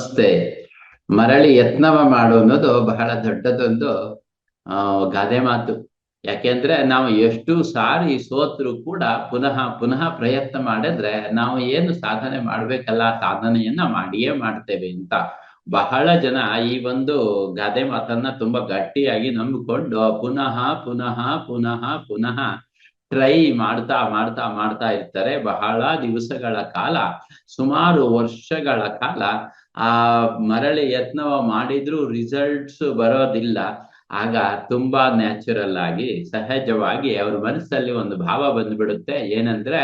ನಮಸ್ತೆ ಮರಳಿ ಯತ್ನವ ಮಾಡು ಅನ್ನೋದು ಬಹಳ ದೊಡ್ಡದೊಂದು ಗಾದೆ ಮಾತು. ಯಾಕೆಂದ್ರೆ ನಾವು ಎಷ್ಟು ಸಾರಿ ಸೋತ್ರು ಕೂಡ ಪುನಃ ಪುನಃ ಪ್ರಯತ್ನ ಮಾಡಿದ್ರೆ ನಾವು ಏನು ಸಾಧನೆ ಮಾಡ್ಬೇಕಲ್ಲ, ಸಾಧನೆಯನ್ನ ಮಾಡಿಯೇ ಮಾಡ್ತೇವೆ ಅಂತ. ಬಹಳ ಜನ ಈ ಒಂದು ಗಾದೆ ಮಾತನ್ನ ತುಂಬಾ ಗಟ್ಟಿಯಾಗಿ ನಂಬಿಕೊಂಡು ಪುನಃ ಪುನಃ ಪುನಃ ಪುನಃ ಟ್ರೈ ಮಾಡ್ತಾ ಮಾಡ್ತಾ ಮಾಡ್ತಾ ಇರ್ತಾರೆ. ಬಹಳ ದಿವಸಗಳ ಕಾಲ, ಸುಮಾರು ವರ್ಷಗಳ ಕಾಲ ಆ ಮರಳಿ ಯತ್ನವ ಮಾಡಿದ್ರು ರಿಸಲ್ಟ್ಸ್ ಬರೋದಿಲ್ಲ. ಆಗ ತುಂಬಾ ನ್ಯಾಚುರಲ್ ಆಗಿ, ಸಹಜವಾಗಿ ಅವ್ರ ಮನಸ್ಸಲ್ಲಿ ಒಂದು ಭಾವ ಬಂದ್ಬಿಡುತ್ತೆ. ಏನಂದ್ರೆ,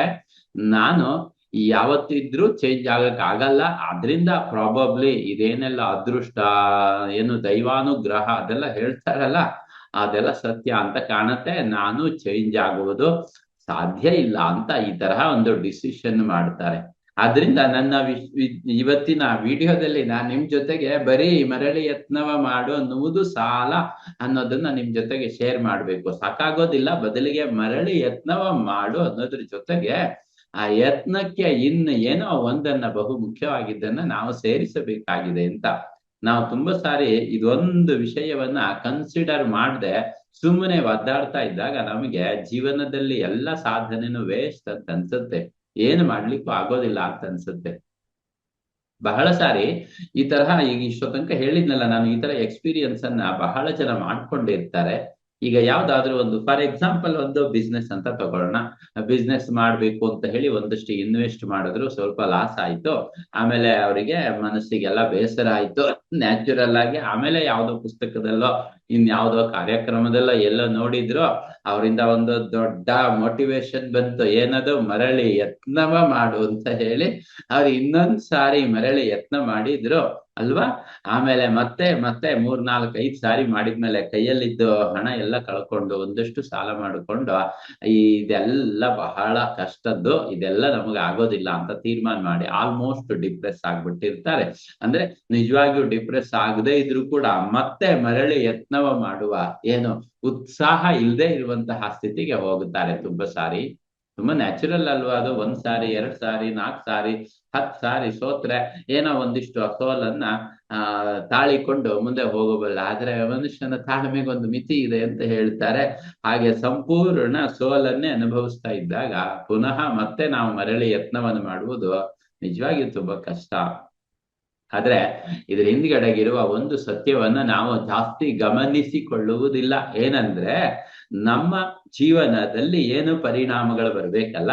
ನಾನು ಯಾವತ್ತಿದ್ರೂ ಚೇಂಜ್ ಆಗಕ್ ಆಗಲ್ಲ. ಅದರಿಂದ ಪ್ರಾಬಬ್ಲಿ ಇದೇನೆಲ್ಲ ಅದೃಷ್ಟ, ಏನು ದೈವಾನುಗ್ರಹ ಅದೆಲ್ಲ ಹೇಳ್ತಾರಲ್ಲ. ಅದೆಲ್ಲ ಸತ್ಯ ಅಂತ ಕಾಣುತ್ತೆ. ನಾನು ಚೇಂಜ್ ಆಗುವುದು ಸಾಧ್ಯ ಇಲ್ಲ ಅಂತ ಈ ತರಹ ಒಂದು ಡಿಸಿಷನ್ ಮಾಡ್ತಾರೆ. ಆದ್ರಿಂದ ನನ್ನ ಇವತ್ತಿನ ವಿಡಿಯೋದಲ್ಲಿ ನಾನು ನಿಮ್ ಜೊತೆಗೆ ಬರೀ ಮರಳಿ ಯತ್ನವ ಮಾಡು ಅನ್ನುವುದು ಸಾಲ ಅನ್ನೋದನ್ನ ನಿಮ್ ಜೊತೆಗೆ ಶೇರ್ ಮಾಡ್ಬೇಕು. ಸಾಕಾಗೋದಿಲ್ಲ, ಬದಲಿಗೆ ಮರಳಿ ಯತ್ನವ ಮಾಡು ಅನ್ನೋದ್ರ ಜೊತೆಗೆ ಆ ಯತ್ನಕ್ಕೆ ಇನ್ನು ಏನೋ ಒಂದನ್ನ ಬಹು ಮುಖ್ಯವಾಗಿದ್ದನ್ನ ನಾವು ಸೇರಿಸಬೇಕಾಗಿದೆ ಅಂತ ನಾವು ತುಂಬಾ ಸಾರಿ ಇದೊಂದು ವಿಷಯವನ್ನ ಕನ್ಸಿಡರ್ ಮಾಡದೆ ಸುಮ್ಮನೆ ಒದ್ದಾಡ್ತಾ ಇದ್ದಾಗ ನಮಗೆ ಜೀವನದಲ್ಲಿ ಎಲ್ಲ ಸಾಧನೆನೂ ವೇಸ್ಟ್ ಅಂತ ಅನ್ಸುತ್ತೆ. ಏನು ಮಾಡ್ಲಿಕ್ಕೂ ಆಗೋದಿಲ್ಲ ಅಂತ ಅನ್ಸುತ್ತೆ. ಬಹಳ ಸಾರಿ ಈ ತರಹ ಈಗ ಇಷ್ಟೋ ತನಕ ಹೇಳಿದ್ನಲ್ಲ ನಾನು ಈ ತರ ಎಕ್ಸ್ಪೀರಿಯನ್ಸ್ ಅನ್ನ ಬಹಳ ಜನ ಮಾಡ್ಕೊಂಡಿರ್ತಾರೆ. ಈಗ ಯಾವ್ದಾದ್ರೂ ಒಂದು ಫಾರ್ ಎಕ್ಸಾಂಪಲ್ ಒಂದು ಬಿಸ್ನೆಸ್ ಅಂತ ತಗೊಳ್ಳೋಣ. ಬಿಸ್ನೆಸ್ ಮಾಡ್ಬೇಕು ಅಂತ ಹೇಳಿ ಒಂದಷ್ಟು ಇನ್ವೆಸ್ಟ್ ಮಾಡಿದ್ರು, ಸ್ವಲ್ಪ ಲಾಸ್ ಆಯ್ತು. ಆಮೇಲೆ ಅವರಿಗೆ ಮನಸ್ಸಿಗೆಲ್ಲ ಬೇಸರ ಆಯ್ತು. ನ್ಯಾಚುರಲ್ ಆಗಿ ಆಮೇಲೆ ಯಾವ್ದೋ ಪುಸ್ತಕದಲ್ಲೋ ಇನ್ ಯಾವ್ದೋ ಕಾರ್ಯಕ್ರಮದಲ್ಲೋ ಎಲ್ಲೋ ನೋಡಿದ್ರು, ಅವರಿಂದ ಒಂದು ದೊಡ್ಡ ಮೋಟಿವೇಶನ್ ಬಂತು. ಏನದು? ಮರಳಿ ಯತ್ನವ ಮಾಡು ಅಂತ ಹೇಳಿ ಅವ್ರು ಇನ್ನೊಂದ್ ಸಾರಿ ಮರಳಿ ಯತ್ನ ಮಾಡಿದ್ರು. ಅಲ್ವಾ? ಆಮೇಲೆ ಮತ್ತೆ ಮತ್ತೆ ಮೂರ್ ನಾಲ್ಕು ಐದ್ ಸಾರಿ ಮಾಡಿದ್ಮೇಲೆ ಕೈಯಲ್ಲಿದ್ದು ಹಣ ಎಲ್ಲ ಕಳ್ಕೊಂಡು ಒಂದಷ್ಟು ಸಾಲ ಮಾಡಿಕೊಂಡು ಇದೆಲ್ಲ ಬಹಳ ಕಷ್ಟದ್ದು, ಇದೆಲ್ಲ ನಮಗೆ ಆಗೋದಿಲ್ಲ ಅಂತ ತೀರ್ಮಾನ ಮಾಡಿ ಆಲ್ಮೋಸ್ಟ್ ಡಿಪ್ರೆಸ್ ಆಗ್ಬಿಟ್ಟಿರ್ತಾರೆ. ಅಂದ್ರೆ ನಿಜವಾಗಿಯೂ ಡಿಪ್ರೆಸ್ ಆಗದೆ ಇದ್ರೂ ಕೂಡ ಮತ್ತೆ ಮರಳಿ ಯತ್ನವ ಮಾಡುವ ಏನು ಉತ್ಸಾಹ ಇಲ್ಲದೆ ಇರುವಂತಹ ಸ್ಥಿತಿಗೆ ಹೋಗುತ್ತಾರೆ ತುಂಬಾ ಸಾರಿ. ತುಂಬಾ ನ್ಯಾಚುರಲ್ ಅಲ್ವಾ ಅದು? ಒಂದ್ ಸಾರಿ, ಎರಡ್ ಸಾರಿ, ನಾಲ್ಕು ಸಾರಿ ಹತ್ ಸಾರಿ ಸೋತ್ರೆ ಏನೋ ಒಂದಿಷ್ಟು ಸೋಲನ್ನ, ಆ, ತಾಳಿಕೊಂಡು ಮುಂದೆ ಹೋಗಬಲ್ಲ. ಆದ್ರೆ ಮನುಷ್ಯನ ತಾಳ್ಮೆಗೆ ಒಂದು ಮಿತಿ ಇದೆ ಅಂತ ಹೇಳ್ತಾರೆ. ಹಾಗೆ ಸಂಪೂರ್ಣ ಸೋಲನ್ನೇ ಅನುಭವಿಸ್ತಾ ಇದ್ದಾಗ ಪುನಃ ಮತ್ತೆ ನಾವು ಮರಳಿ ಯತ್ನವನ್ನು ಮಾಡುವುದು ನಿಜವಾಗಿಯೂ ತುಂಬಾ ಕಷ್ಟ. ಆದ್ರೆ ಇದ್ರ ಹಿಂದ್ಗಡೆಗಿರುವ ಒಂದು ಸತ್ಯವನ್ನ ನಾವು ಜಾಸ್ತಿ ಗಮನಿಸಿಕೊಳ್ಳುವುದಿಲ್ಲ. ಏನಂದ್ರೆ ನಮ್ಮ ಜೀವನದಲ್ಲಿ ಏನು ಪರಿಣಾಮಗಳು ಬರ್ಬೇಕಲ್ಲ?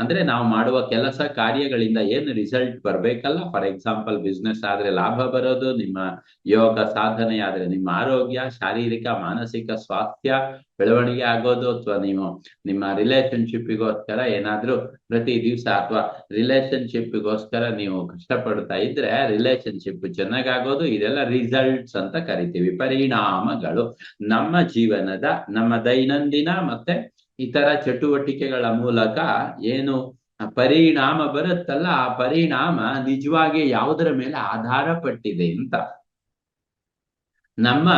ಅಂದ್ರೆ ನಾವು ಮಾಡುವ ಕೆಲಸ ಕಾರ್ಯಗಳಿಂದ ಏನು ರಿಸಲ್ಟ್ ಬರ್ಬೇಕಲ್ಲ? ಫಾರ್ ಎಕ್ಸಾಂಪಲ್ ಬಿಸ್ನೆಸ್ ಆದ್ರೆ ಲಾಭ ಬರೋದು, ನಿಮ್ಮ ಯೋಗ ಸಾಧನೆ ಆದ್ರೆ ನಿಮ್ಮ ಆರೋಗ್ಯ, ಶಾರೀರಿಕ, ಮಾನಸಿಕ ಸ್ವಾಸ್ಥ್ಯ ಬೆಳವಣಿಗೆ ಆಗೋದು, ಅಥವಾ ನೀವು ನಿಮ್ಮ ರಿಲೇಶನ್ಶಿಪ್ಗೋಸ್ಕರ ಏನಾದ್ರೂ ಪ್ರತಿ ದಿವಸ ಅಥವಾ ರಿಲೇಶನ್ಶಿಪ್ಗೋಸ್ಕರ ನೀವು ಕಷ್ಟಪಡ್ತಾ ಇದ್ರೆ ರಿಲೇಶನ್ಶಿಪ್ ಚೆನ್ನಾಗಾಗೋದು, ಇದೆಲ್ಲ ರಿಸಲ್ಟ್ಸ್ ಅಂತ ಕರಿತೀವಿ. ಪರಿಣಾಮಗಳು ನಮ್ಮ ಜೀವನದ, ನಮ್ಮ ದೈನಂದಿನ ಮತ್ತೆ ಇತರ ಚಟುವಟಿಕೆಗಳ ಮೂಲಕ ಏನು ಪರಿಣಾಮ ಬರುತ್ತಲ್ಲ, ಆ ಪರಿಣಾಮ ನಿಜವಾಗಿ ಯಾವುದರ ಮೇಲೆ ಆಧಾರ ಪಟ್ಟಿದೆ ಅಂತ. ನಮ್ಮ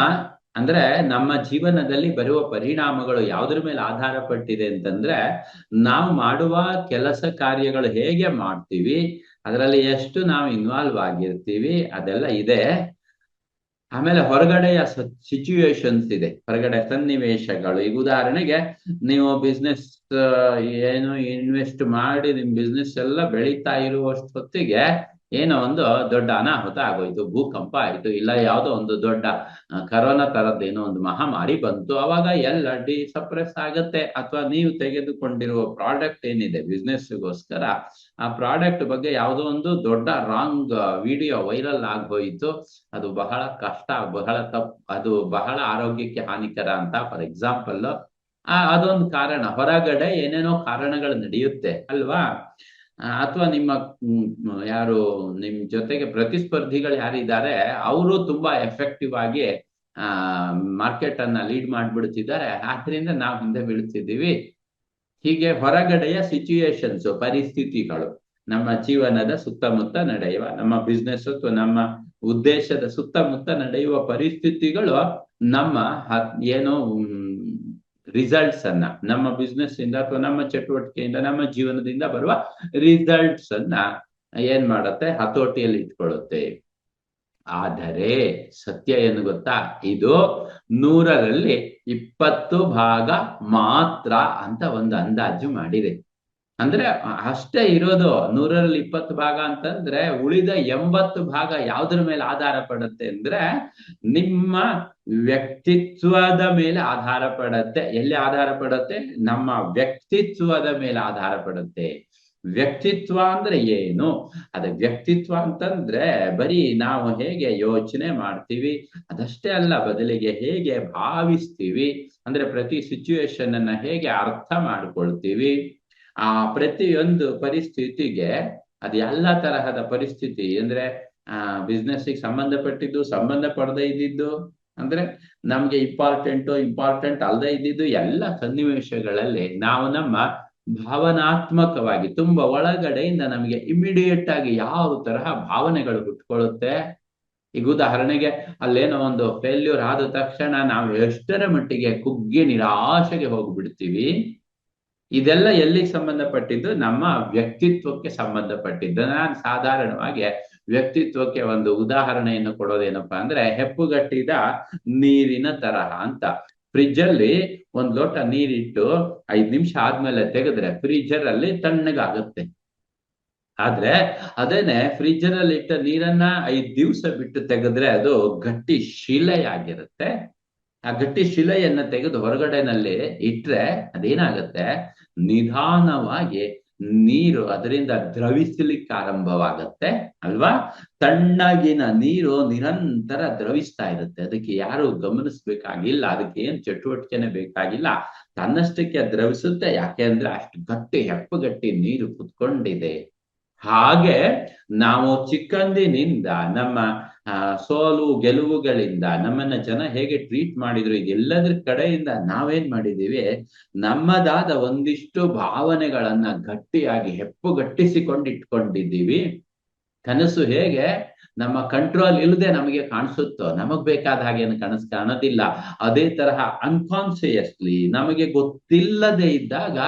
ಅಂದ್ರೆ ನಮ್ಮ ಜೀವನದಲ್ಲಿ ಬರುವ ಪರಿಣಾಮಗಳು ಯಾವುದ್ರ ಮೇಲೆ ಆಧಾರ ಪಟ್ಟಿದೆ ಅಂತಂದ್ರೆ, ನಾವು ಮಾಡುವ ಕೆಲಸ ಕಾರ್ಯಗಳು ಹೇಗೆ ಮಾಡ್ತೀವಿ, ಅದರಲ್ಲಿ ಎಷ್ಟು ನಾವು ಇನ್ವಾಲ್ವ್ ಆಗಿರ್ತೀವಿ ಅದೆಲ್ಲ ಇದೆ. ಆಮೇಲೆ ಹೊರಗಡೆಯ ಸಿಚುವೇಶನ್ಸ್ ಇದೆ. ಹೊರಗಡೆ ಸನ್ನಿವೇಶಗಳು. ಈಗ ಉದಾಹರಣೆಗೆ ನೀವು ಬಿಸ್ನೆಸ್ ಏನು ಇನ್ವೆಸ್ಟ್ ಮಾಡಿ ನಿಮ್ ಬಿಸ್ನೆಸ್ ಎಲ್ಲ ಬೆಳೀತಾ ಇರುವಷ್ಟು ಹೊತ್ತಿಗೆ ಏನೋ ಒಂದು ದೊಡ್ಡ ಅನಾಹುತ ಆಗೋಯ್ತು. ಭೂಕಂಪ ಆಯ್ತು. ಇಲ್ಲ ಯಾವುದೋ ಒಂದು ದೊಡ್ಡ ಕರೋನಾ ತರದ್ದೇನೋ ಒಂದು ಮಹಾಮಾರಿ ಬಂತು. ಅವಾಗ ಎಲ್ಲ ಡಿ ಸಪ್ರೆಸ್ ಆಗತ್ತೆ. ಅಥವಾ ನೀವು ತೆಗೆದುಕೊಂಡಿರುವ ಪ್ರಾಡಕ್ಟ್ ಏನಿದೆ? ಬಿಸ್ನೆಸ್ಗೋಸ್ಕರ ಆ ಪ್ರಾಡಕ್ಟ್ ಬಗ್ಗೆ ಯಾವುದೋ ಒಂದು ದೊಡ್ಡ ರಾಂಗ್ ವಿಡಿಯೋ ವೈರಲ್ ಆಗ್ಬೋಯಿತು ಅದು ಬಹಳ ಕಷ್ಟ, ಬಹಳ ತಪ್ಪು ಅದು ಬಹಳ ಆರೋಗ್ಯಕ್ಕೆ ಹಾನಿಕರ ಅಂತ ಫಾರ್ ಎಕ್ಸಾಂಪಲ್ ಆ, ಅದೊಂದು ಕಾರಣ. ಹೊರಗಡೆ ಏನೇನೋ ಕಾರಣಗಳು ನಡೆಯುತ್ತೆ ಅಲ್ವಾ? ಅಥವಾ ನಿಮ್ಮ ಯಾರು, ನಿಮ್ ಜೊತೆಗೆ ಪ್ರತಿಸ್ಪರ್ಧಿಗಳು ಯಾರಿದ್ದಾರೆ, ಅವರು ತುಂಬಾ ಎಫೆಕ್ಟಿವ್ ಆಗಿ, ಆ ಮಾರ್ಕೆಟ್ ಅನ್ನ ಲೀಡ್ ಮಾಡ್ಬಿಡ್ತಿದ್ದಾರೆ. ಆದ್ರಿಂದ ನಾವು ಹಿಂದೆ ಬೀಳ್ತಿದ್ದೀವಿ. ಹೀಗೆ ಹೊರಗಡೆಯ ಸಿಚುಯೇಷನ್ಸ್ ಪರಿಸ್ಥಿತಿಗಳು ನಮ್ಮ ಜೀವನದ ಸುತ್ತಮುತ್ತ ನಡೆಯುವ, ನಮ್ಮ ಬಿಸ್ನೆಸ್ ಅಥವಾ ನಮ್ಮ ಉದ್ದೇಶದ ಸುತ್ತಮುತ್ತ ನಡೆಯುವ ಪರಿಸ್ಥಿತಿಗಳು ನಮ್ಮ ಏನು ರಿಸಲ್ಟ್ಸ್ ಅನ್ನ, ನಮ್ಮ ಬಿಸ್ನೆಸ್ ಇಂದ ಅಥವಾ ನಮ್ಮ ಚಟುವಟಿಕೆಯಿಂದ, ನಮ್ಮ ಜೀವನದಿಂದ ಬರುವ ರಿಸಲ್ಟ್ಸ್ ಅನ್ನ ಏನ್ ಮಾಡತ್ತೆ? ಹತೋಟಿಯಲ್ಲಿ ಇಟ್ಕೊಳ್ಳುತ್ತೆ. ಆದರೆ ಸತ್ಯ ಏನು ಗೊತ್ತಾ? ಇದು ನೂರರಲ್ಲಿ ಇಪ್ಪತ್ತು ಭಾಗ ಮಾತ್ರ ಅಂತ ಒಂದು ಅಂದಾಜು ಮಾಡಿದೆ. ಅಂದ್ರೆ ಅಷ್ಟೇ ಇರೋದು, ನೂರರಲ್ಲಿ ಇಪ್ಪತ್ತು ಭಾಗ ಅಂತಂದ್ರೆ ಉಳಿದ ಎಂಬತ್ತು ಭಾಗ ಯಾವ್ದ್ರ ಮೇಲೆ ಆಧಾರ ಪಡುತ್ತೆ ಅಂದ್ರೆ ನಿಮ್ಮ ವ್ಯಕ್ತಿತ್ವದ ಮೇಲೆ ಆಧಾರ ಪಡುತ್ತೆ. ಎಲ್ಲಿ ಆಧಾರ ಪಡುತ್ತೆ? ನಮ್ಮ ವ್ಯಕ್ತಿತ್ವದ ಮೇಲೆ ಆಧಾರ ಪಡುತ್ತೆ. ವ್ಯಕ್ತಿತ್ವ ಅಂದ್ರೆ ಏನು? ಅದ ವ್ಯಕ್ತಿತ್ವ ಅಂತಂದ್ರೆ ಬರೀ ನಾವು ಹೇಗೆ ಯೋಚನೆ ಮಾಡ್ತೀವಿ, ಅದಷ್ಟೇ ಅಲ್ಲ, ಬದಲಿಗೆ ಹೇಗೆ ಭಾವಿಸ್ತೀವಿ, ಅಂದ್ರೆ ಪ್ರತಿ ಸಿಚುವೇಶನ್ ಅನ್ನ ಹೇಗೆ ಅರ್ಥ ಮಾಡ್ಕೊಳ್ತೀವಿ, ಆ ಪ್ರತಿಯೊಂದು ಪರಿಸ್ಥಿತಿಗೆ, ಅದು ಎಲ್ಲ ತರಹದ ಪರಿಸ್ಥಿತಿ, ಅಂದ್ರೆ, ಆ ಬಿಸ್ನೆಸ್ ಸಂಬಂಧಪಟ್ಟಿದ್ದು, ಸಂಬಂಧ ಪಡೆದೇ ಇದ್ದಿದ್ದು, ಅಂದ್ರೆ ನಮ್ಗೆ ಇಂಪಾರ್ಟೆಂಟು ಇಂಪಾರ್ಟೆಂಟ್ ಅಲ್ಲದೆ ಇದ್ದಿದ್ದು ಎಲ್ಲ ಸನ್ನಿವೇಶಗಳಲ್ಲಿ ನಾವು ನಮ್ಮ ಭಾವನಾತ್ಮಕವಾಗಿ, ತುಂಬಾ ಒಳಗಡೆಯಿಂದ ನಮಗೆ ಇಮಿಡಿಯೇಟ್ ಆಗಿ ಯಾವ ತರಹ ಭಾವನೆಗಳು ಹುಟ್ಕೊಳ್ಳುತ್ತೆ? ಈಗ ಉದಾಹರಣೆಗೆ ಅಲ್ಲೇನೋ ಒಂದು ಫೇಲ್ಯೂರ್ ಆದ ತಕ್ಷಣ ನಾವು ಎಷ್ಟರ ಮಟ್ಟಿಗೆ ಕುಗ್ಗಿ ನಿರಾಶೆಗೆ ಹೋಗ್ಬಿಡ್ತೀವಿ? ಇದೆಲ್ಲ ಎಲ್ಲಿಗೆ ಸಂಬಂಧಪಟ್ಟಿದ್ದು? ನಮ್ಮ ವ್ಯಕ್ತಿತ್ವಕ್ಕೆ ಸಂಬಂಧಪಟ್ಟಿದ್ದು. ನಾನು ಸಾಧಾರಣವಾಗಿ ವ್ಯಕ್ತಿತ್ವಕ್ಕೆ ಒಂದು ಉದಾಹರಣೆಯನ್ನು ಕೊಡೋದೇನಪ್ಪಾ ಅಂದ್ರೆ ಹೆಪ್ಪುಗಟ್ಟಿದ ನೀರಿನ ತರಹ ಅಂತ. ಫ್ರಿಜ್ ಅಲ್ಲಿ ಒಂದ್ ಲೋಟ ನೀರಿಟ್ಟು ಐದ್ ನಿಮಿಷ ಆದ್ಮೇಲೆ ತೆಗೆದ್ರೆ ಫ್ರೀಜರ್ ಅಲ್ಲಿ ತಣ್ಣಗಾಗತ್ತೆ. ಆದ್ರೆ ಅದೇನೆ ಫ್ರಿಜರ್ ಅಲ್ಲಿ ಇಟ್ಟ ನೀರನ್ನ ಐದ್ ದಿವ್ಸ ಬಿಟ್ಟು ತೆಗೆದ್ರೆ ಅದು ಗಟ್ಟಿ ಶಿಲೆಯಾಗಿರುತ್ತೆ. ಆ ಗಟ್ಟಿ ಶಿಲೆಯನ್ನ ತೆಗೆದು ಹೊರಗಡೆನಲ್ಲಿ ಇಟ್ರೆ ಅದೇನಾಗತ್ತೆ? ನಿಧಾನವಾಗಿ ನೀರು ಅದರಿಂದ ದ್ರವಿಸಲಿಕ್ಕೆ ಆರಂಭವಾಗತ್ತೆ ಅಲ್ವಾ? ತಣ್ಣಗಿನ ನೀರು ನಿರಂತರ ದ್ರವಿಸ್ತಾ ಇರುತ್ತೆ. ಅದಕ್ಕೆ ಯಾರು ಗಮನಿಸ್ಬೇಕಾಗಿಲ್ಲ, ಅದಕ್ಕೆ ಏನ್ ಚಟುವಟಿಕೆನೆ ಬೇಕಾಗಿಲ್ಲ. ತನ್ನಷ್ಟಕ್ಕೆ ದ್ರವಿಸುತ್ತೆ, ಯಾಕೆ ಅಂದ್ರೆ ಅಷ್ಟು ಗಟ್ಟಿ ಹೆಪ್ಪುಗಟ್ಟಿ ನೀರು ಕುತ್ಕೊಂಡಿದೆ. ಹಾಗೆ ನಾವು ಚಿಕ್ಕಂದಿನಿಂದ ನಮ್ಮ ಸೋಲು, ಗೆಲುವುಗಳಿಂದ ನಮ್ಮನ್ನ ಜನ ಹೇಗೆ ಟ್ರೀಟ್ ಮಾಡಿದ್ರು, ಇದೆಲ್ಲದ್ರ ಕಡೆಯಿಂದ ನಾವೇನ್ ಮಾಡಿದೀವಿ ನಮ್ಮದಾದ ಒಂದಿಷ್ಟು ಭಾವನೆಗಳನ್ನ ಗಟ್ಟಿಯಾಗಿ ಹೆಪ್ಪುಗಟ್ಟಿಸಿಕೊಂಡು ಇಟ್ಕೊಂಡಿದ್ದೀವಿ ಕನಸು ಹೇಗೆ? ನಮ್ಮ ಕಂಟ್ರೋಲ್ ಇಲ್ಲದೆ ನಮಗೆ ಕಾಣಿಸುತ್ತೋ? ನಮಗ್ ಬೇಕಾದ ಹಾಗೆ ಕನಸು ಕಾಣೋದಿಲ್ಲ. ಅದೇ ತರಹ ಅನ್ಕಾನ್ಸಿಯಸ್ಲಿ ನಮಗೆ ಗೊತ್ತಿಲ್ಲದೆ ಇದ್ದಾಗ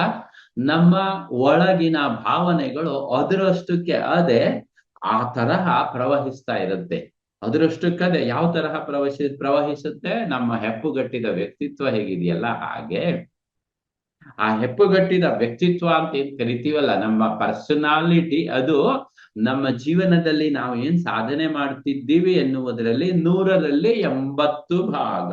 ನಮ್ಮ ಒಳಗಿನ ಭಾವನೆಗಳು ಅದರಷ್ಟಕ್ಕೆ ಅದೇ ಆ ತರಹ ಪ್ರವಹಿಸ್ತಾ ಇರುತ್ತೆ. ಅದರಷ್ಟಕ್ಕದೆ ಯಾವ ತರಹ ಪ್ರವಹಿಸಿ ಪ್ರವಹಿಸುತ್ತೆ? ನಮ್ಮ ಹೆಪ್ಪುಗಟ್ಟಿದ ವ್ಯಕ್ತಿತ್ವ ಹೇಗಿದೆಯಲ್ಲ? ಹಾಗೆ. ಆ ಹೆಪ್ಪುಗಟ್ಟಿದ ವ್ಯಕ್ತಿತ್ವ ಅಂತ ಏನ್ ಕರಿತೀವಲ್ಲ? ನಮ್ಮ ಪರ್ಸನಾಲಿಟಿ ಅದು ನಮ್ಮ ಜೀವನದಲ್ಲಿ ನಾವು ಏನ್ ಸಾಧನೆ ಮಾಡ್ತಿದ್ದೀವಿ ಎನ್ನುವುದರಲ್ಲಿ ನೂರರಲ್ಲಿ ಎಂಬತ್ತು ಭಾಗ.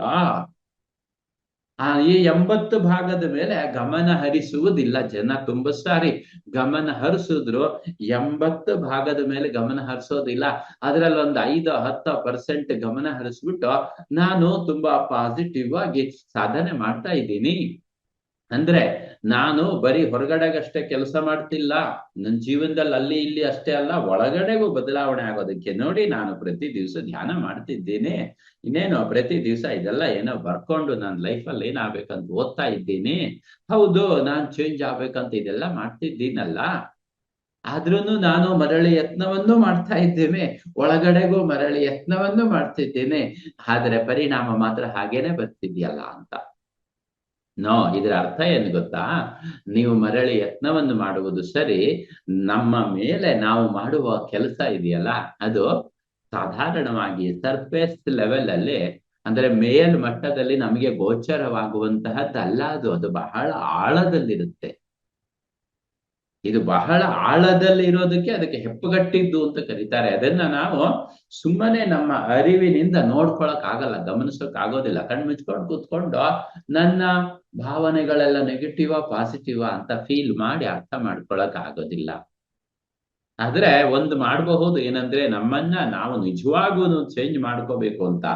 ಆ ಈ ಎಂಬತ್ತು ಭಾಗದ ಮೇಲೆ ಗಮನ ಹರಿಸುವುದಿಲ್ಲ. ಜನ ತುಂಬಾ ಸಾರಿ ಗಮನ ಹರಿಸಿದ್ರು, ಎಂಬತ್ತು ಭಾಗದ ಮೇಲೆ ಗಮನ ಹರಿಸೋದಿಲ್ಲ. ಅದ್ರಲ್ಲಿ ಒಂದು ಐದು, ಹತ್ತು ಪರ್ಸೆಂಟ್ ಗಮನ ಹರಿಸ್ಬಿಟ್ಟು, ನಾನು ತುಂಬಾ ಪಾಸಿಟಿವ್ ಆಗಿ ಸಾಧನೆ ಮಾಡ್ತಾ ಇದ್ದೀನಿ. ಅಂದ್ರೆ ನಾನು ಬರೀ ಹೊರಗಡೆಗಷ್ಟೇ ಕೆಲಸ ಮಾಡ್ತಿಲ್ಲ ನನ್ನ ಜೀವನದಲ್ಲಿ ಅಲ್ಲಿ ಇಲ್ಲಿ ಅಷ್ಟೇ ಅಲ್ಲ, ಒಳಗಡೆಗೂ ಬದಲಾವಣೆ ಆಗೋದಕ್ಕೆ ನೋಡಿ ನಾನು ಪ್ರತಿ ದಿವಸ ಧ್ಯಾನ ಮಾಡ್ತಿದ್ದೀನಿ. ಇನ್ನೇನು ಪ್ರತಿ ದಿವಸ ಇದೆಲ್ಲ ಏನೋ ಬರ್ಕೊಂಡು ನನ್ನ ಲೈಫಲ್ಲಿ ಏನಾಗ್ಬೇಕಂತ ಓದ್ತಾ ಇದ್ದೀನಿ. ಹೌದು, ನಾನ್ ಚೇಂಜ್ ಆಗ್ಬೇಕಂತ ಇದೆಲ್ಲ ಮಾಡ್ತಿದ್ದೀನಲ್ಲ. ಆದ್ರೂ ನಾನು ಮರಳಿ ಯತ್ನವನ್ನು ಮಾಡ್ತಾ ಇದ್ದೇನೆ ಒಳಗಡೆಗೂ ಮರಳಿ ಯತ್ನವನ್ನು ಮಾಡ್ತಿದ್ದೇನೆ. ಆದ್ರೆ ಪರಿಣಾಮ ಮಾತ್ರ ಹಾಗೇನೆ ಬರ್ತಿದ್ಯಲ್ಲ ಅಂತ. ನೋ, ಇದರ ಅರ್ಥ ಏನು ಗೊತ್ತಾ? ನೀವು ಮರಳಿ ಯತ್ನವನ್ನು ಮಾಡುವುದು ಸರಿ, ನಮ್ಮ ಮೇಲೆ ನಾವು ಮಾಡುವ ಕೆಲಸ ಇದೆಯಲ್ಲ, ಅದು ಸಾಧಾರಣವಾಗಿ ಸರ್ಫೇಸ್ ಲೆವೆಲ್ ಅಲ್ಲಿ, ಅಂದ್ರೆ ಮೇಲ್ ಮಟ್ಟದಲ್ಲಿ ನಮಗೆ ಗೋಚರವಾಗುವಂತಹದ್ದಲ್ಲ, ಅದು ಅದು ಬಹಳ ಆಳದಲ್ಲಿರುತ್ತೆ. ಇದು ಬಹಳ ಆಳದಲ್ಲಿ ಇರೋದಕ್ಕೆ ಅದಕ್ಕೆ ಹೆಪ್ಪುಗಟ್ಟಿದ್ದು ಅಂತ ಕರೀತಾರೆ. ಅದನ್ನ ನಾವು ಸುಮ್ಮನೆ ನಮ್ಮ ಅರಿವಿನಿಂದ ನೋಡ್ಕೊಳಕ್ ಆಗಲ್ಲ, ಗಮನಿಸೋಕ್ ಆಗೋದಿಲ್ಲ. ಕಣ್ಮುಚ್ಕೊಂಡು ಕೂತ್ಕೊಂಡು ನನ್ನ ಭಾವನೆಗಳೆಲ್ಲ ನೆಗೆಟಿವ್ ಪಾಸಿಟಿವ್ ಅಂತ ಫೀಲ್ ಮಾಡಿ ಅರ್ಥ ಮಾಡ್ಕೊಳಕ್ ಆಗೋದಿಲ್ಲ. ಆದ್ರೆ ಒಂದು ಮಾಡಬಹುದು ಏನಂದ್ರೆ ನಮ್ಮನ್ನ ನಾವು ನಿಜವಾಗೂ ಚೇಂಜ್ ಮಾಡ್ಕೋಬೇಕು ಅಂತ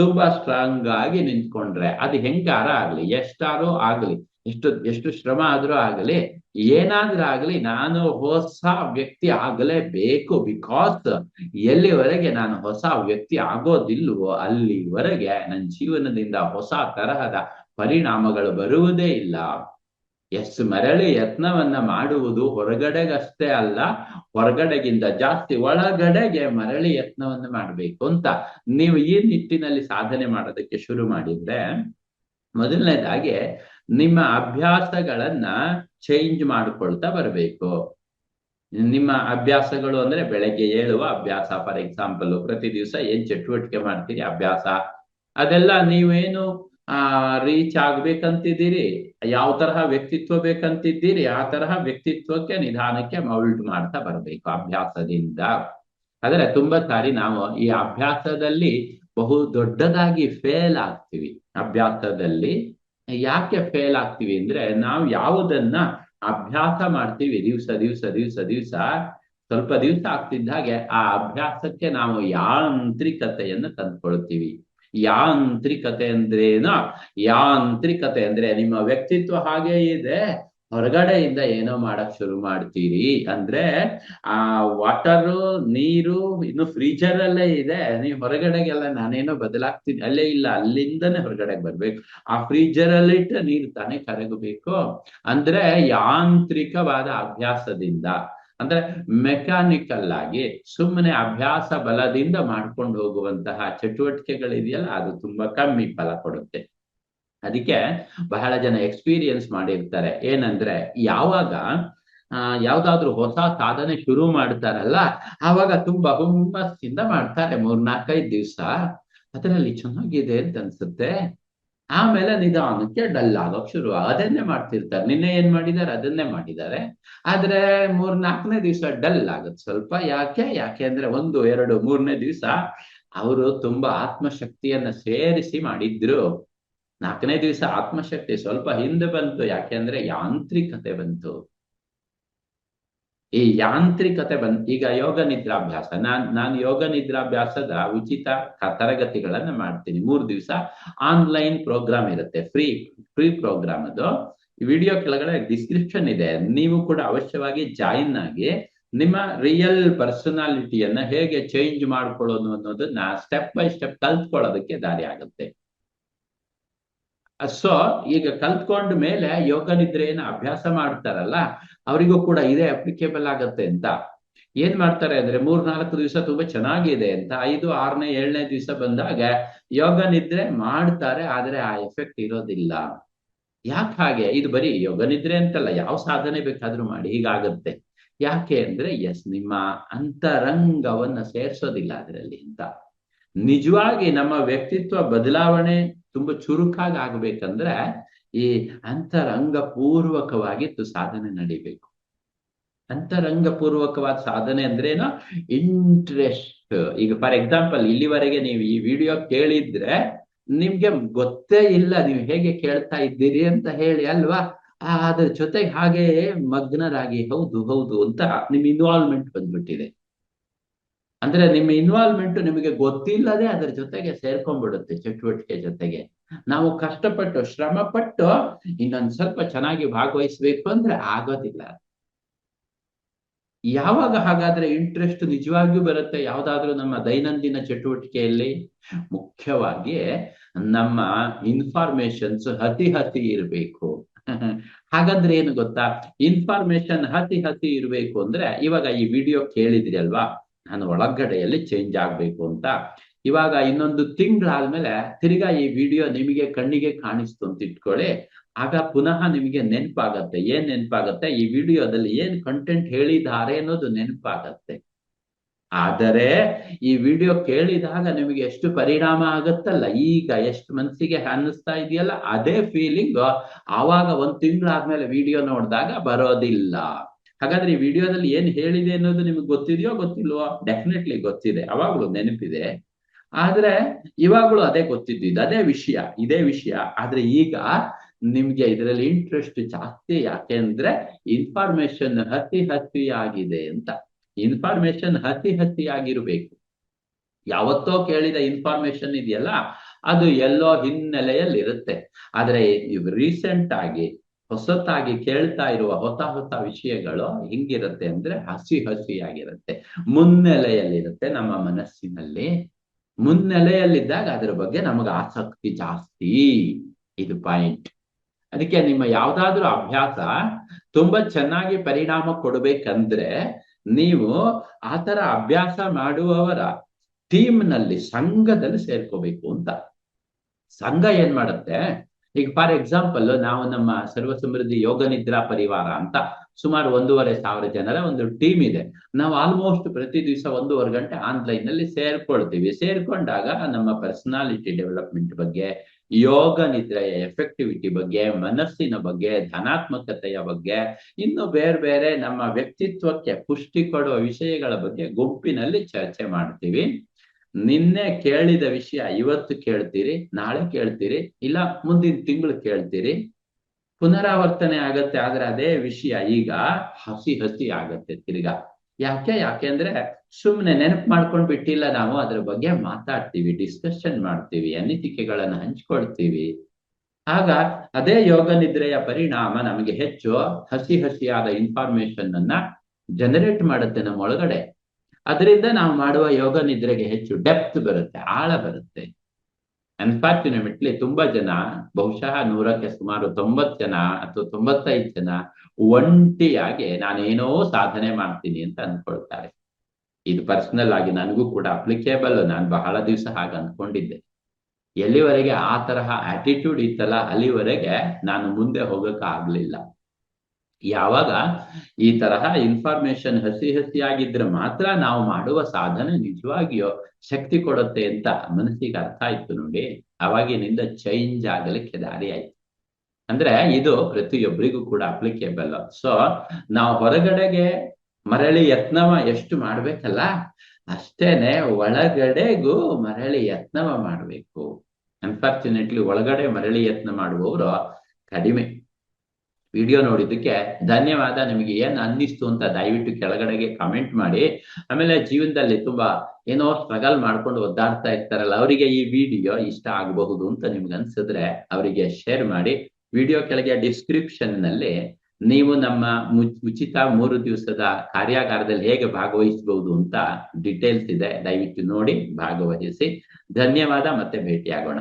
ತುಂಬಾ ಸ್ಟ್ರಾಂಗ್ ಆಗಿ ನಿಂತ್ಕೊಂಡ್ರೆ ಅದು ಹೆಂಗಾರ ಆಗ್ಲಿ ಎಷ್ಟಾರೋ ಆಗ್ಲಿ, ಎಷ್ಟು ಎಷ್ಟು ಶ್ರಮ ಆದ್ರೂ ಆಗಲಿ ಏನಾದ್ರೂ ಆಗಲಿ ನಾನು ಹೊಸ ವ್ಯಕ್ತಿ ಆಗಲೇಬೇಕು ಬಿಕಾಸ್ ಎಲ್ಲಿವರೆಗೆ ನಾನು ಹೊಸ ವ್ಯಕ್ತಿ ಆಗೋದಿಲ್ವೋ ಅಲ್ಲಿವರೆಗೆ ನನ್ನ ಜೀವನದಿಂದ ಹೊಸ ತರಹದ ಪರಿಣಾಮಗಳು ಬರುವುದೇ ಇಲ್ಲ. ಎಸ್ ಮರಳಿ ಯತ್ನವನ್ನ ಮಾಡುವುದು ಹೊರಗಡೆಗಷ್ಟೇ ಅಲ್ಲ, ಹೊರಗಡೆಗಿಂತ ಜಾಸ್ತಿ ಒಳಗಡೆಗೆ ಮರಳಿ ಯತ್ನವನ್ನು ಮಾಡಬೇಕು ಅಂತ ನೀವು ಈ ನಿಟ್ಟಿನಲ್ಲಿ ಸಾಧನೆ ಮಾಡೋದಕ್ಕೆ ಶುರು ಮಾಡಿದ್ರೆ, ಮೊದಲನೇದಾಗಿ ನಿಮ್ಮ ಅಭ್ಯಾಸಗಳನ್ನ ಚೇಂಜ್ ಮಾಡಿಕೊಳ್ತಾ ಬರಬೇಕು. ನಿಮ್ಮ ಅಭ್ಯಾಸಗಳು ಅಂದ್ರೆ ಬೆಳಗ್ಗೆ ಏಳುವ ಅಭ್ಯಾಸ ಫಾರ್ ಎಕ್ಸಾಂಪಲ್ ಪ್ರತಿ ದಿವಸ ಏನ್ ಚಟುವಟಿಕೆ ಮಾಡ್ತೀರಿ, ಅಭ್ಯಾಸ? ಅದೆಲ್ಲ ನೀವೇನು, ಆ ರೀಚ್ ಆಗ್ಬೇಕಂತಿದ್ದೀರಿ? ಯಾವ ತರಹ ವ್ಯಕ್ತಿತ್ವ ಬೇಕಂತಿದ್ದೀರಿ? ಆ ತರಹ ವ್ಯಕ್ತಿತ್ವಕ್ಕೆ, ನಿಧಾನಕ್ಕೆ ಮೌಲ್ಟ್ ಮಾಡ್ತಾ ಬರಬೇಕು ಅಭ್ಯಾಸದಿಂದ. ಆದ್ರೆ ತುಂಬಾ ಸಾರಿ ನಾವು ಈ ಅಭ್ಯಾಸದಲ್ಲಿ ಬಹು ದೊಡ್ಡದಾಗಿ ಫೇಲ್ ಆಗ್ತೀವಿ ಅಭ್ಯಾಸದಲ್ಲಿ. ಯಾಕೆ ಫೇಲ್ ಆಗ್ತೀವಿ ಅಂದ್ರೆ ನಾವು ಯಾವುದನ್ನ ಅಭ್ಯಾಸ ಮಾಡ್ತೀವಿ ದಿವಸ, ದಿವ್ಸ ದಿವ್ಸ ದಿವ್ಸ, ಸ್ವಲ್ಪ ದಿವ್ಸ ಆಗ್ತಿದ್ದ ಹಾಗೆ ಆ ಅಭ್ಯಾಸಕ್ಕೆ ನಾವು ಯಾಂತ್ರಿಕತೆಯನ್ನು ತಂದ್ಕೊಳ್ತೀವಿ. ಯಾಂತ್ರಿಕತೆ ಅಂದ್ರೇನು? ಯಾಂತ್ರಿಕತೆ ಅಂದ್ರೆ ನಿಮ್ಮ ವ್ಯಕ್ತಿತ್ವ ಹಾಗೆ ಇದೆ. ಹೊರಗಡೆಯಿಂದ ಏನೋ ಮಾಡಕ್ ಶುರು ಮಾಡ್ತೀರಿ ಅಂದ್ರೆ, ಆ ವಾಟರ್, ನೀರು ಇನ್ನು ಫ್ರೀಜರ್ ಅಲ್ಲೇ ಇದೆ. ನೀವು ಹೊರಗಡೆಗೆಲ್ಲ ನಾನೇನೋ ಬದಲಾಗ್ತೀನಿ. ಅಲ್ಲೇ ಇಲ್ಲ, ಅಲ್ಲಿಂದನೇ ಹೊರಗಡೆ ಬರ್ಬೇಕು. ಆ ಫ್ರೀಜರ್ ಅಲ್ಲಿ ಇಟ್ಟು ನೀರು ತಾನೇ ಕರಗಬೇಕು. ಅಂದ್ರೆ ಯಾಂತ್ರಿಕವಾದ ಅಭ್ಯಾಸದಿಂದ, ಅಂದ್ರೆ ಮೆಕ್ಯಾನಿಕಲ್ ಆಗಿ ಸುಮ್ಮನೆ ಅಭ್ಯಾಸ ಬಲದಿಂದ ಮಾಡ್ಕೊಂಡು ಹೋಗುವಂತಹ ಚಟುವಟಿಕೆಗಳಿದೆಯಲ್ಲ, ಅದು ತುಂಬಾ ಕಮ್ಮಿ ಫಲ ಕೊಡುತ್ತೆ. ಅದಕ್ಕೆ ಬಹಳ ಜನ ಎಕ್ಸ್ಪೀರಿಯನ್ಸ್ ಮಾಡಿರ್ತಾರೆ. ಏನಂದ್ರೆ ಯಾವಾಗ, ಆ, ಯಾವ್ದಾದ್ರು ಹೊಸ ಸಾಧನೆ ಶುರು ಮಾಡ್ತಾರಲ್ಲ, ಆವಾಗ ತುಂಬಾ ಹುಮ್ಮಸ್ಸಿಂದ ಮಾಡ್ತಾರೆ ಮೂರ್ನಾಲ್ಕೈದು ದಿವ್ಸ. ಅದರಲ್ಲಿ ಚೆನ್ನಾಗಿದೆ ಅಂತ ಅನ್ಸುತ್ತೆ. ಆಮೇಲೆ ನಿಧಾನಕ್ಕೆ ಡಲ್ ಆಗೋಕ್ ಶುರು ಅದನ್ನೇ ಮಾಡ್ತಿರ್ತಾರೆ. ನಿನ್ನೆ ಏನ್ ಮಾಡಿದಾರೆ ಅದನ್ನೇ ಮಾಡಿದ್ದಾರೆ. ಆದ್ರೆ ಮೂರ್ ನಾಲ್ಕನೇ ದಿವಸ ಡಲ್ ಆಗುತ್ತೆ ಸ್ವಲ್ಪ. ಯಾಕೆ? ಯಾಕೆ ಅಂದ್ರೆ ಒಂದು, ಎರಡು, ಮೂರನೇ ದಿವಸ ಅವರು ತುಂಬಾ ಆತ್ಮಶಕ್ತಿಯನ್ನ ಸೇರಿಸಿ ಮಾಡಿದ್ರು. ನಾಲ್ಕನೇ ದಿವಸ ಆತ್ಮಶಕ್ತಿ ಸ್ವಲ್ಪ ಹಿಂದೆ ಬಂತು. ಯಾಕೆಂದ್ರೆ ಯಾಂತ್ರಿಕತೆ ಬಂತು. ಈ ಯಾಂತ್ರಿಕತೆ ಬಂತು ಈಗ ಯೋಗ ನಿದ್ರಾಭ್ಯಾಸ. ನಾನ್, ನಾನು ಯೋಗ ನಿದ್ರಾಭ್ಯಾಸದ ಉಚಿತ ತರಗತಿಗಳನ್ನ ಮಾಡ್ತೀನಿ. ಮೂರ್ ದಿವಸ ಆನ್ಲೈನ್ ಪ್ರೋಗ್ರಾಮ್ ಇರುತ್ತೆ. ಫ್ರೀ ಫ್ರೀ ಪ್ರೋಗ್ರಾಮ್ ಅದು. ವಿಡಿಯೋ ಕೆಳಗಡೆ ಡಿಸ್ಕ್ರಿಪ್ಷನ್ ಇದೆ. ನೀವು ಕೂಡ ಅವಶ್ಯವಾಗಿ ಜಾಯಿನ್ ಆಗಿ ನಿಮ್ಮ ರಿಯಲ್ ಪರ್ಸನಾಲಿಟಿಯನ್ನ ಹೇಗೆ ಚೇಂಜ್ ಮಾಡ್ಕೊಳ್ಳೋದು ಅನ್ನೋದನ್ನ ಸ್ಟೆಪ್ ಬೈ ಸ್ಟೆಪ್ ಕಲ್ತ್ಕೊಳ್ಳೋದಕ್ಕೆ ದಾರಿ ಆಗುತ್ತೆ. ಸೊ, ಈಗ ಕಲ್ತ್ಕೊಂಡ ಮೇಲೆ ಯೋಗ ಏನು ಅಭ್ಯಾಸ ಮಾಡ್ತಾರಲ್ಲ, ಅವರಿಗೂ ಕೂಡ ಇದೇ ಅಪ್ಲಿಕೇಬಲ್ ಆಗತ್ತೆ ಅಂತ. ಏನ್ ಮಾಡ್ತಾರೆ ಅಂದ್ರೆ ಮೂರ್ ನಾಲ್ಕು ದಿವಸ ತುಂಬಾ ಚೆನ್ನಾಗಿದೆ ಅಂತ, ಐದು, ಆರನೇ, ಏಳನೇ ದಿವಸ ಬಂದಾಗ ಯೋಗ ನಿದ್ರೆ ಮಾಡ್ತಾರೆ, ಆದ್ರೆ ಆ ಎಫೆಕ್ಟ್ ಇರೋದಿಲ್ಲ. ಯಾಕೆ ಹಾಗೆ? ಇದು ಬರೀ ಯೋಗ ನಿದ್ರೆ ಅಂತಲ್ಲ, ಯಾವ ಸಾಧನೆ ಬೇಕಾದ್ರೂ ಮಾಡಿ, ಹೀಗಾಗತ್ತೆ. ಯಾಕೆ ಅಂದ್ರೆ ಎಸ್ ನಿಮ್ಮ ಅಂತರಂಗವನ್ನ ಸೇರ್ಸೋದಿಲ್ಲ ಅದರಲ್ಲಿ ಅಂತ. ನಿಜವಾಗಿ ನಮ್ಮ ವ್ಯಕ್ತಿತ್ವ ಬದಲಾವಣೆ ತುಂಬಾ ಚುರುಕಾಗಿ ಆಗ್ಬೇಕಂದ್ರೆ ಈ ಅಂತರಂಗ ಪೂರ್ವಕವಾಗಿತ್ತು ಸಾಧನೆ ನಡಿಬೇಕು. ಅಂತರಂಗ ಪೂರ್ವಕವಾದ ಸಾಧನೆ ಅಂದ್ರೇನು? ಇಂಟ್ರೆಸ್ಟ್ ಈಗ ಫಾರ್ ಎಕ್ಸಾಂಪಲ್ ಇಲ್ಲಿವರೆಗೆ ನೀವು ಈ ವಿಡಿಯೋ ಕೇಳಿದ್ರೆ ನಿಮ್ಗೆ ಗೊತ್ತೇ ಇಲ್ಲ ನೀವು ಹೇಗೆ ಕೇಳ್ತಾ ಇದ್ದೀರಿ ಅಂತ ಹೇಳಿ ಅಲ್ವಾ? ಅದ್ರ ಜೊತೆಗೆ ಹಾಗೆ ಮಗ್ನರಾಗಿ ಹೌದು ಹೌದು ಅಂತ ನಿಮ್ ಇನ್ವಾಲ್ವ್ಮೆಂಟ್ ಬಂದ್ಬಿಟ್ಟಿದೆ. ಅಂದ್ರೆ ನಿಮ್ಮ ಇನ್ವಾಲ್ವ್ಮೆಂಟ್ ನಿಮಗೆ ಗೊತ್ತಿಲ್ಲದೆ ಅದರ ಜೊತೆಗೆ ಸೇರ್ಕೊಂಡ್ಬಿಡುತ್ತೆ ಚಟುವಟಿಕೆ ಜೊತೆಗೆ. ನಾವು ಕಷ್ಟಪಟ್ಟು ಶ್ರಮ ಪಟ್ಟು ಇನ್ನೊಂದ್ ಸ್ವಲ್ಪ ಚೆನ್ನಾಗಿ ಭಾಗವಹಿಸ್ಬೇಕು ಅಂದ್ರೆ ಆಗೋದಿಲ್ಲ. ಯಾವಾಗ ಹಾಗಾದ್ರೆ ಇಂಟ್ರೆಸ್ಟ್ ನಿಜವಾಗಿಯೂ ಬರುತ್ತೆ ಯಾವ್ದಾದ್ರೂ ನಮ್ಮ ದೈನಂದಿನ ಚಟುವಟಿಕೆಯಲ್ಲಿ? ಮುಖ್ಯವಾಗಿ ನಮ್ಮ ಇನ್ಫಾರ್ಮೇಶನ್ಸ್ ಹತಿ ಹತಿ ಇರಬೇಕು. ಹಾಗಂದ್ರೆ ಏನು ಗೊತ್ತಾ? ಇನ್ಫಾರ್ಮೇಶನ್ ಹತಿ ಹತಿ ಇರಬೇಕು ಅಂದ್ರೆ ಇವಾಗ ಈ ವಿಡಿಯೋ ಕೇಳಿದ್ರಿ ಅಲ್ವಾ? ನಾನು ಒಳಗಡೆಯಲ್ಲಿ ಚೇಂಜ್ ಆಗ್ಬೇಕು ಅಂತ. ಇವಾಗ ಇನ್ನೊಂದು ತಿಂಗಳಾದ್ಮೇಲೆ ತಿರ್ಗಾ ಈ ವಿಡಿಯೋ ನಿಮಗೆ ಕಣ್ಣಿಗೆ ಕಾಣಿಸ್ತು ಅಂತ ಇಟ್ಕೊಳ್ಳಿ. ಆಗ ಪುನಃ ನಿಮಗೆ ನೆನಪಾಗತ್ತೆ. ಏನ್ ನೆನಪಾಗತ್ತೆ? ಈ ವಿಡಿಯೋದಲ್ಲಿ ಏನ್ ಕಂಟೆಂಟ್ ಹೇಳಿದ್ದಾರೆ ಅನ್ನೋದು ನೆನಪಾಗತ್ತೆ. ಆದರೆ ಈ ವಿಡಿಯೋ ಕೇಳಿದಾಗ ನಿಮಗೆ ಎಷ್ಟು ಪರಿಣಾಮ ಆಗತ್ತಲ್ಲ? ಈಗ ಎಷ್ಟು ಮನಸ್ಸಿಗೆ ಅನ್ನಿಸ್ತಾ ಇದೆಯಲ್ಲ? ಅದೇ ಫೀಲಿಂಗ್ ಆವಾಗ ಒಂದ್ ತಿಂಗಳಾದ್ಮೇಲೆ ವಿಡಿಯೋ ನೋಡಿದಾಗ ಬರೋದಿಲ್ಲ. ಹಾಗಾದ್ರೆ ಈ ವಿಡಿಯೋದಲ್ಲಿ ಏನ್ ಹೇಳಿದೆ ಅನ್ನೋದು ನಿಮ್ಗೆ ಗೊತ್ತಿದೆಯೋ ಗೊತ್ತಿಲ್ವೋ ಡೆಫಿನೆಟ್ಲಿ ಗೊತ್ತಿದೆ. ಅವಾಗ್ಲೂ ನೆನಪಿದೆ. ಆದ್ರೆ ಇವಾಗ್ಲೂ ಅದೇ ಗೊತ್ತಿದ್ದು ಅದೇ ವಿಷಯ, ಇದೇ ವಿಷಯ. ಆದ್ರೆ ಈಗ ನಿಮ್ಗೆ ಇದರಲ್ಲಿ ಇಂಟ್ರೆಸ್ಟ್ ಜಾಸ್ತಿ. ಯಾಕೆಂದ್ರೆ ಇನ್ಫಾರ್ಮೇಶನ್ ಹತ್ತಿ ಹತ್ತಿ ಆಗಿದೆ ಅಂತ. ಇನ್ಫಾರ್ಮೇಶನ್ ಹತ್ತಿ ಹತ್ತಿ ಆಗಿರ್ಬೇಕು. ಯಾವತ್ತೋ ಕೇಳಿದ ಇನ್ಫಾರ್ಮೇಶನ್ ಇದೆಯಲ್ಲ, ಅದು ಎಲ್ಲೋ ಹಿನ್ನೆಲೆಯಲ್ಲಿ ಇರುತ್ತೆ ಆದ್ರೆ ರೀಸೆಂಟ್ ಆಗಿ ಹೊಸತಾಗಿ ಕೇಳ್ತಾ ಇರುವ ಹೊಸ ಹೊಸ ವಿಷಯಗಳು ಹಿಂಗಿರುತ್ತೆ ಅಂದ್ರೆ ಹಸಿ ಹಸಿಯಾಗಿರುತ್ತೆ. ಮುನ್ನೆಲೆಯಲ್ಲಿರುತ್ತೆ ನಮ್ಮ ಮನಸ್ಸಿನಲ್ಲಿ. ಮುನ್ನೆಲೆಯಲ್ಲಿದ್ದಾಗ ಅದ್ರ ಬಗ್ಗೆ ನಮಗೆ ಆಸಕ್ತಿ ಜಾಸ್ತಿ. ಇದು ಪಾಯಿಂಟ್ ಅದಕ್ಕೆ ನಿಮ್ಮ ಯಾವ್ದಾದ್ರು ಅಭ್ಯಾಸ ತುಂಬಾ ಚೆನ್ನಾಗಿ ಪರಿಣಾಮ ಕೊಡ್ಬೇಕಂದ್ರೆ ನೀವು ಆತರ ಅಭ್ಯಾಸ ಮಾಡುವವರ ಟೀಮ್ನಲ್ಲಿ ಸಂಘದಲ್ಲಿ ಸೇರ್ಕೋಬೇಕು ಅಂತ. ಸಂಘ ಏನ್ ಮಾಡುತ್ತೆ? ಈಗ ಫಾರ್ ಎಕ್ಸಾಂಪಲ್ ನಾವು ನಮ್ಮ ಸರ್ವ ಸಮೃದ್ಧಿ ಯೋಗ ನಿದ್ರಾ ಪರಿವಾರ ಅಂತ ಸುಮಾರು ಒಂದೂವರೆ ಸಾವಿರ ಜನರ ಒಂದು ಟೀಮ್ ಇದೆ. ನಾವು ಆಲ್ಮೋಸ್ಟ್ ಪ್ರತಿ ದಿವಸ ಒಂದೂವರೆ ಗಂಟೆ ಆನ್ಲೈನ್ನಲ್ಲಿ ಸೇರ್ಕೊಳ್ತೀವಿ. ಸೇರ್ಕೊಂಡಾಗ ನಮ್ಮ ಪರ್ಸನಾಲಿಟಿ ಡೆವಲಪ್ಮೆಂಟ್ ಬಗ್ಗೆ, ಯೋಗ ನಿದ್ರೆಯ ಎಫೆಕ್ಟಿವಿಟಿ ಬಗ್ಗೆ, ಮನಸ್ಸಿನ ಬಗ್ಗೆ, ಧನಾತ್ಮಕತೆಯ ಬಗ್ಗೆ, ಇನ್ನು ಬೇರೆ ಬೇರೆ ನಮ್ಮ ವ್ಯಕ್ತಿತ್ವಕ್ಕೆ ಪುಷ್ಟಿ ಕೊಡುವ ವಿಷಯಗಳ ಬಗ್ಗೆ ಗುಂಪಿನಲ್ಲಿ ಚರ್ಚೆ ಮಾಡ್ತೀವಿ. ನಿನ್ನೆ ಕೇಳಿದ ವಿಷಯ ಇವತ್ತು ಕೇಳ್ತೀರಿ, ನಾಳೆ ಕೇಳ್ತೀರಿ, ಇಲ್ಲ ಮುಂದಿನ ತಿಂಗಳು ಕೇಳ್ತೀರಿ. ಪುನರಾವರ್ತನೆ ಆಗತ್ತೆ, ಆದ್ರೆ ಅದೇ ವಿಷಯ ಈಗ ಹಸಿ ಹಸಿ ಆಗತ್ತೆ ತಿರ್ಗಾ. ಯಾಕೆ ಯಾಕೆಂದ್ರೆ ಸುಮ್ಮನೆ ನೆನಪು ಮಾಡ್ಕೊಂಡ್ ಬಿಟ್ಟಿಲ್ಲ ನಾವು, ಅದ್ರ ಬಗ್ಗೆ ಮಾತಾಡ್ತೀವಿ ಡಿಸ್ಕಷನ್ ಮಾಡ್ತೀವಿ, ಅನಿಸಿಕೆಗಳನ್ನ ಹಂಚ್ಕೊಳ್ತೀವಿ. ಆಗ ಅದೇ ಯೋಗ ನಿದ್ರೆಯ ಪರಿಣಾಮ ನಮಗೆ ಹೆಚ್ಚು ಹಸಿ ಹಸಿಯಾದ ಇನ್ಫಾರ್ಮೇಶನ್ ಅನ್ನ ಜನರೇಟ್ ಮಾಡುತ್ತೆ ನಮ್ಮ ಒಳಗಡೆ. ಅದರಿಂದ ನಾವು ಮಾಡುವ ಯೋಗ ನಿದ್ರೆಗೆ ಹೆಚ್ಚು ಡೆಪ್ತ್ ಬರುತ್ತೆ, ಆಳ ಬರುತ್ತೆ. ಅನ್ಫಾರ್ಚುನೇಟ್ಲಿ ತುಂಬಾ ಜನ, ಬಹುಶಃ ನೂರಕ್ಕೆ ಸುಮಾರು ತೊಂಬತ್ ಜನ ಅಥವಾ ತೊಂಬತ್ತೈದು ಜನ ಒಂಟಿಯಾಗಿ ನಾನೇನೋ ಸಾಧನೆ ಮಾಡ್ತೀನಿ ಅಂತ ಅನ್ಕೊಳ್ತಾರೆ. ಇದು ಪರ್ಸನಲ್ ಆಗಿ ನನಗೂ ಕೂಡ ಅಪ್ಲಿಕೇಬಲ್ ನಾನು ಬಹಳ ದಿವಸ ಹಾಗೆ ಅನ್ಕೊಂಡಿದ್ದೆ. ಎಲ್ಲಿವರೆಗೆ ಆ ತರಹ ಆಟಿಟ್ಯೂಡ್ ಇತ್ತಲ್ಲ ಅಲ್ಲಿವರೆಗೆ ನಾನು ಮುಂದೆ ಹೋಗಕ್ಕೆ ಆಗ್ಲಿಲ್ಲ ಯಾವಾಗ ಈ ತರಹ ಇನ್ಫಾರ್ಮೇಶನ್ ಹಸಿ ಹಸಿಯಾಗಿದ್ರೆ ಮಾತ್ರ ನಾವು ಮಾಡುವ ಸಾಧನೆ ನಿಜವಾಗಿಯೂ ಶಕ್ತಿ ಕೊಡುತ್ತೆ ಅಂತ ಮನಸ್ಸಿಗೆ ಅರ್ಥ ಆಯ್ತು ನೋಡಿ. ಅವಾಗಿನಿಂದ ಚೇಂಜ್ ಆಗಲಿಕ್ಕೆ ದಾರಿ ಆಯ್ತು. ಅಂದ್ರೆ ಇದು ಪ್ರತಿಯೊಬ್ಬರಿಗೂ ಕೂಡ ಅಪ್ಲಿಕೇಬಲ್ ಸೊ ನಾವು ಹೊರಗಡೆಗೆ ಮರಳಿ ಯತ್ನವ ಎಷ್ಟು ಮಾಡ್ಬೇಕಲ್ಲ? ಅಷ್ಟೇನೆ ಒಳಗಡೆಗೂ ಮರಳಿ ಯತ್ನವ ಮಾಡ್ಬೇಕು. ಅನ್ಫಾರ್ಚುನೇಟ್ಲಿ ಒಳಗಡೆ ಮರಳಿ ಯತ್ನ ಮಾಡುವವರು ಕಡಿಮೆ. ವಿಡಿಯೋ ನೋಡಿದ್ದಕ್ಕೆ ಧನ್ಯವಾದ. ನಿಮಗೆ ಏನ್ ಅನ್ನಿಸ್ತು ಅಂತ ದಯವಿಟ್ಟು ಕೆಳಗಡೆಗೆ ಕಮೆಂಟ್ ಮಾಡಿ. ಆಮೇಲೆ ಜೀವನದಲ್ಲಿ ತುಂಬಾ ಏನೋ ಸ್ಟ್ರಗಲ್ ಮಾಡ್ಕೊಂಡು ಒದ್ದಾಡ್ತಾ ಇರ್ತಾರಲ್ಲ, ಅವರಿಗೆ ಈ ವಿಡಿಯೋ ಇಷ್ಟ ಆಗಬಹುದು ಅಂತ ನಿಮ್ಗೆ ಅನ್ಸಿದ್ರೆ ಅವರಿಗೆ ಶೇರ್ ಮಾಡಿ. ವಿಡಿಯೋ ಕೆಳಗೆ ಡಿಸ್ಕ್ರಿಪ್ಷನ್ನಲ್ಲಿ ನೀವು ನಮ್ಮ ಉಚಿತ ಮೂರು ದಿವಸದ ಕಾರ್ಯಾಗಾರದಲ್ಲಿ ಹೇಗೆ ಭಾಗವಹಿಸಬಹುದು ಅಂತ ಡಿಟೇಲ್ಸ್ ಇದೆ. ದಯವಿಟ್ಟು ನೋಡಿ, ಭಾಗವಹಿಸಿ. ಧನ್ಯವಾದ, ಮತ್ತೆ ಭೇಟಿಯಾಗೋಣ.